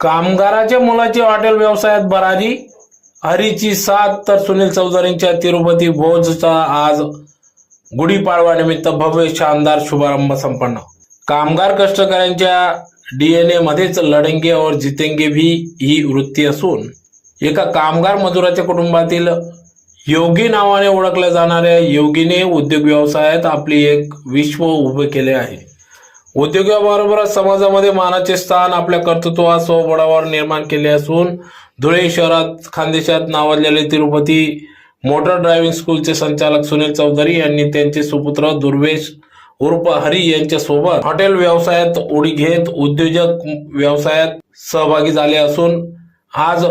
कामगाराच्या मुलाची हॉटेल व्यवसायात बरारी हरीची साथ तर सुनील चौधरींच्या तिरुपती भोजचा आज गुढीपाडवा निमित्त भव्य शानदार शुभारंभ संपन्न. कामगार कष्टकऱ्यांच्या डीएनए मध्येच लढेंगे और जितेंगे भी ही वृत्ती असून एका कामगार मजुराच्या कुटुंबातील योगी नावाने ओळखल्या जाणाऱ्या योगीने उद्योग व्यवसायात आपली एक विश्व उभे केले आहे. उद्योगाबरोबरच समाजामध्ये मानाचे स्थान आपल्या कर्तृत्वा स्वबळावर निर्माण केले असून धुळे शहरात खानदेशात नावाजलेले तिरुपती मोटर ड्रायव्हिंग स्कूलचे संचालक सुनील चौधरी यांनी त्यांचे सुपुत्र दुर्वेश उर्फ हरी यांच्यासोबत हॉटेल व्यवसायात उडी घेत उद्योजक व्यवसायात सहभागी झाले असून आज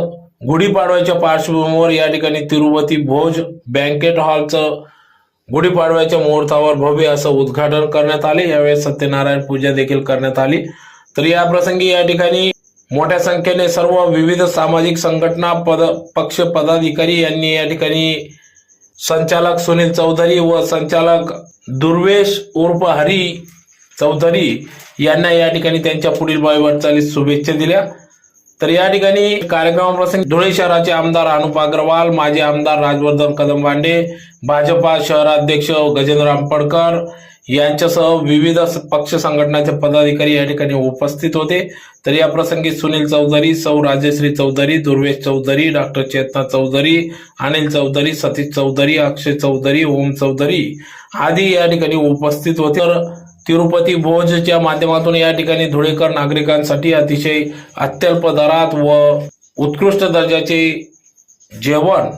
गुढीपाडव्याच्या पार्श्वभूमीवर या ठिकाणी तिरुपती भोज बँकेट हॉलचं गुढीपाडव्याच्या मुहूर्तावर भव्य असं उद्घाटन करण्यात आले. यावेळी सत्यनारायण पूजा देखील करण्यात आली. तर या प्रसंगी या ठिकाणी मोठ्या संख्येने सर्व विविध सामाजिक संघटना पद पक्ष पदाधिकारी यांनी या ठिकाणी संचालक सुनील चौधरी व संचालक दुर्वेश उर्फ हरी चौधरी यांना या ठिकाणी त्यांच्या पुढील वाटचालीस शुभेच्छा दिल्या. तर या ठिकाणी कार्यक्रमाप्रसंगी धुळे शहराचे आमदार अनुप अग्रवाल माजी आमदार राजवर्धन कदमबांडे भाजपा शहराध्यक्ष गजेंद्र आंबडकर यांच्यासह विविध पक्ष संघटनाचे पदाधिकारी या ठिकाणी उपस्थित होते. तर या प्रसंगी सुनील चौधरी सौ राजेश्री चौधरी दुर्वेश चौधरी डॉक्टर चेतना चौधरी अनिल चौधरी सतीश चौधरी अक्षय चौधरी ओम चौधरी आदी या ठिकाणी उपस्थित होते. तर तिरुपती भोजच्या माध्यमातून या ठिकाणी धुळेकर नागरिकांसाठी अतिशय अत्यल्प दरात व उत्कृष्ट दर्जाचे जेवण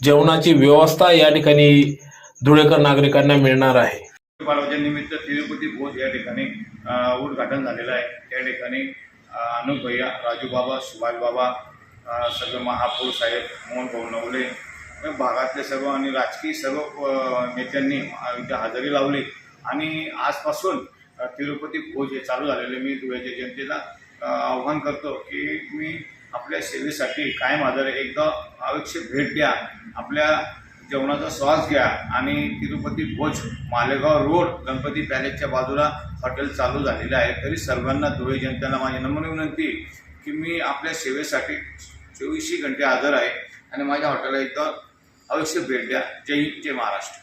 जेवणाची व्यवस्था या ठिकाणी धुळेकर नागरिकांना मिळणार आहे. निमित्त तिरुपती भोज या ठिकाणी उद्घाटन झालेलं आहे. त्या ठिकाणी अ, अनुप भैया राजू बाबा सुभाष बाबा अ, महापौर साहेब मोहन भाऊ नवले भागातले सर्व आणि राजकीय सर्व नेत्यांनी इथे हजेरी लावली. आणि आजपासून तिरुपती भोज हे चालू झालेले मी धुळ्याच्या जनतेला आव्हान करतो की मी आपल्या सेवेसाठी कायम हजर एकदा अवश्य भेट द्या आपल्या जेवणाचा श्वास घ्या आणि तिरुपती भोज मालेगाव रोड गणपती पॅलेसच्या बाजूला हॉटेल चालू झालेलं आहे. तरी सर्वांना धुळे जनतेला माझी नम्र विनंती की मी आपल्या सेवेसाठी चोवीसशे घंटे आजार आहे आणि माझ्या हॉटेलला एकदा अवश्य भेट द्या. जय हिंद जय महाराष्ट्र.